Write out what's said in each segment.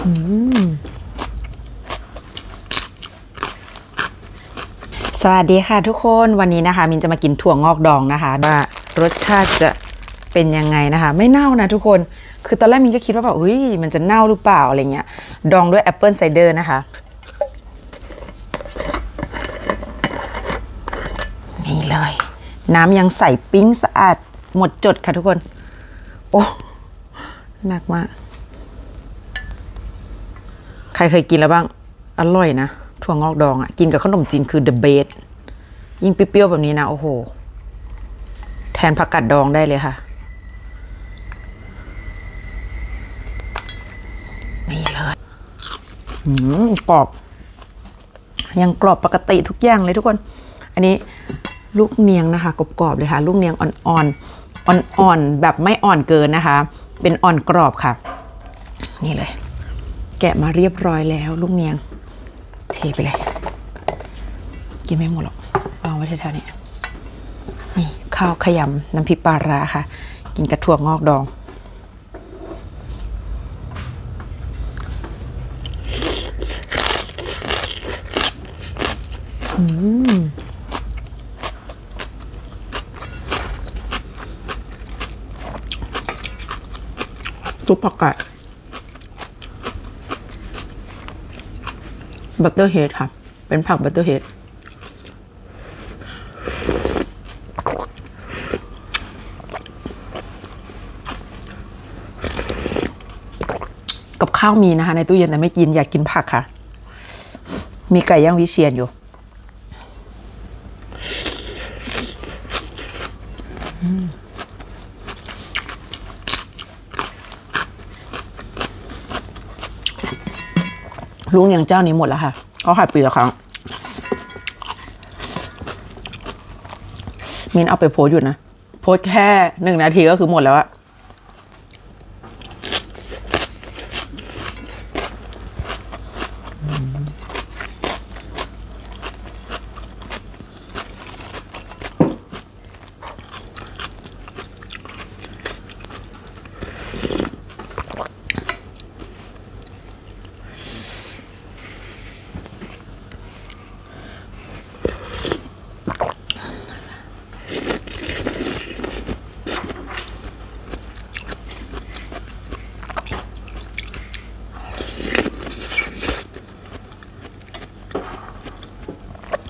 สวัสดีค่ะทุกคนวันนี้นะคะ มินจะมากินถั่วงอกดองนะคะว่ารสชาติจะเป็นยังไงนะคะ ไม่เน่านะทุกคนคือตอนแรกมินก็คิดว่าแบบเฮ้ยมันจะเน่าหรือเปล่าอะไรเงี้ยดองด้วยแอปเปิลไซเดอร์นะคะนี่เลย น้ำยังใสปิ้งสะอาดหมดจดค่ะทุกคน โอ้หนักมาก รเคยกินแล้วบ้าง อร่อยนะ ถั่วงอกดองอะ่ะ กินกับขนมจีนคือ the best ยิ่งเปรี้ยวๆแบบนี้นะ โอ้โห แทนผักกาดดองได้เลยค่ะ นี่เลยอืมกรอบ ยังกรอบปกติทุกอย่างเลยทุกคน อันนี้ลูกเนียงนะคะกรอบๆเลยค่ะ ลูกเนียงอ่อนๆอ่อนๆแบบไม่อ่อนเกินนะคะ เป็นอ่อนกรอบค่ะ นี่เลย แกะมาเรียบร้อยแล้วลูกเนียง เทไปเลย กินไม่หมดหรอกวางไว้แถวๆนี้นี่ข้าวขยำน้ำพริกปลาร้าค่ะ กินกระถั่วงอกดองซุปผักกาด บัตเตอร์เฮดค่ะ เป็นผักบัตเตอร์เฮดกับข้าวมีนะคะ ในตู้เย็นแต่ไม่กินอยากกินผักค่ะ มีไก่ย่างวิเชียนอยู่ ลุงอย่างเจ้านี้หมดแล้วค่ะเขาขายปีละครั้งมินเอาไปโพสอยู่นะ โพสแค่หนึ่งนาทีก็คือหมดแล้วอะ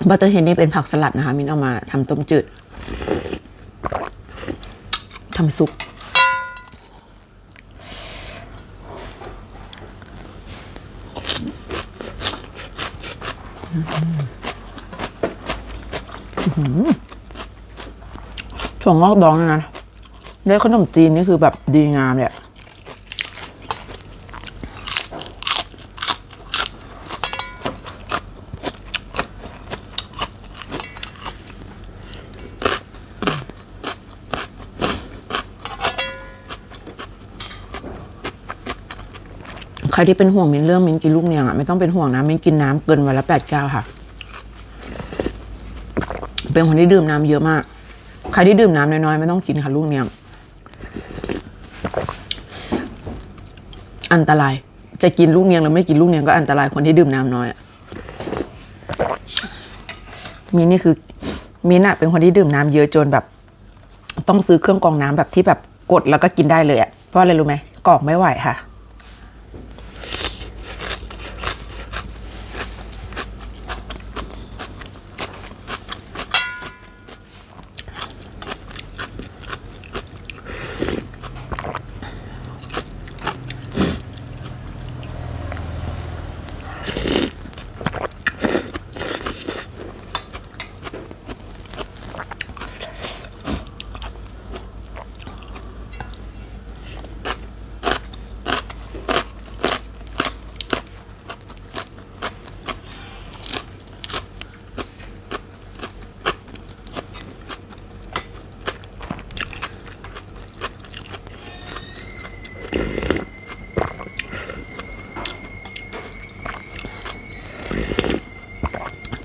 บัตเตอร์เฮดนี่เป็นผักสลัดนะคะ มินเอามาทำต้มจืดทำซุปถั่วงอกดองเนยนะ ได้ขนมจีนนี่คือแบบดีงามเลย ใครที่เป็นห่วงมินเรื่องมินกินลูกเนียงอะไม่ต้องเป็นห่วงนะมินกินน้ำเกินวันละแปดแก้วค่ะ เป็นคนที่ดื่มน้ำเยอะมาก ใครที่ดื่มน้ำน้อยๆไม่ต้องกินค่ะลูกเนียง อันตราย จะกินลูกเนียงหรือไม่กินลูกเนียงก็อันตรายคนที่ดื่มน้ำน้อยอะมินนี่คือมินอะเป็นคนที่ดื่มน้ำเยอะจนแบบ ต้องซื้อเครื่องกรองน้ำแบบที่แบบกดแล้วก็กินได้เลยอะเพราะอะไรรู้ไหมกรอกไม่ไหวค่ะ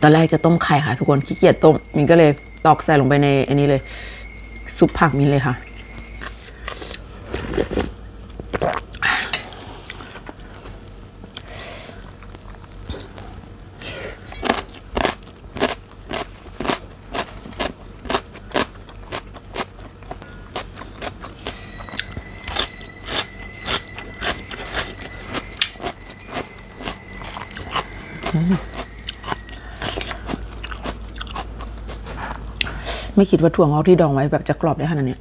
อนแรกจะต้มไข่ค่ะ ทุกคนขี้เกียจต้มมินก็เลยตอกใส่ลงไปในอันนี้เลย ซุปผักมินเลยค่ะ Mm-hmm. ไม่คิดว่าถั่วงอกที่ดองไว้แบบจะกรอบได้ขนาดเนี้ย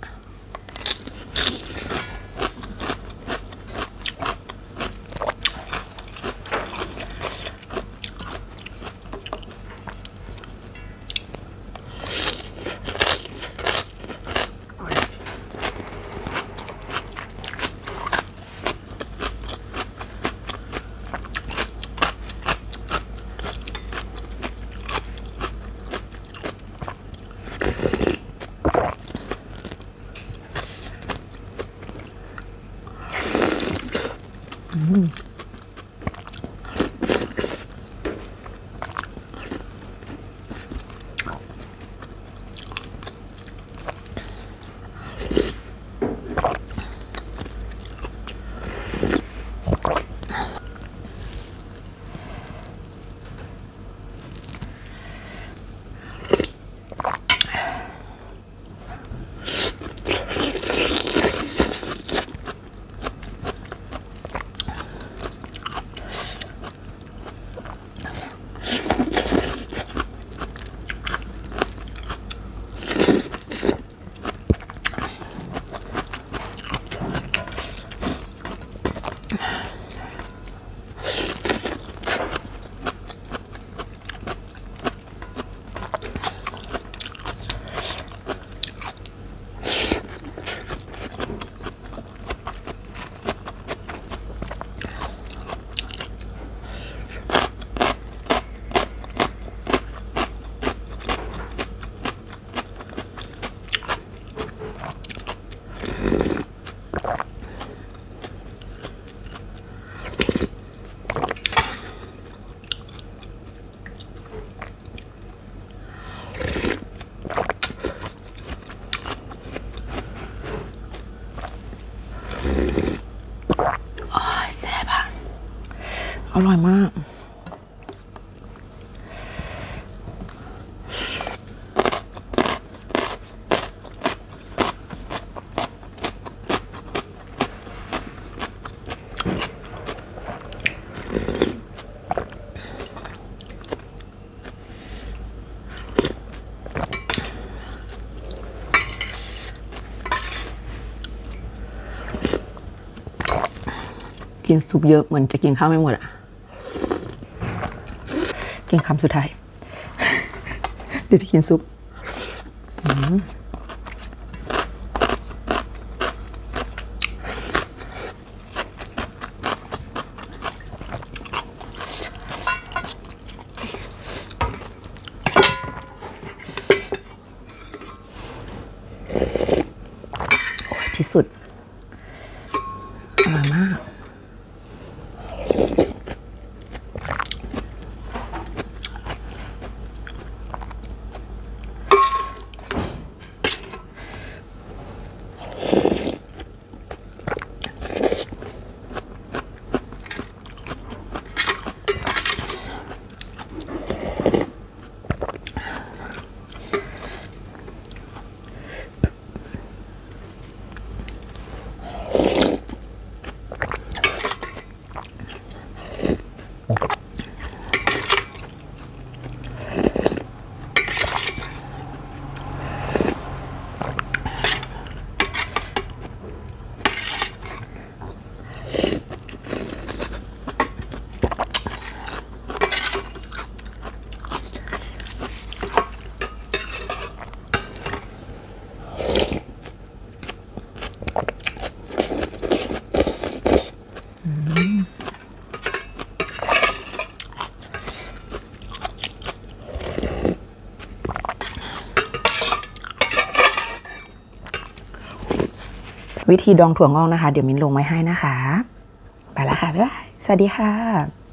อร่อยมาก กินซุปเยอะเหมือนจะกินข้าวไม่หมดอะ กินคำสุดท้าย เดี๋ยวจะกินซุปที่สุด วิธีดองถั่วงอกนะคะ เดี๋ยวมิ้นลงไว้ให้นะคะ ไปแล้วค่ะ บ๊ายบาย สวัสดีค่ะ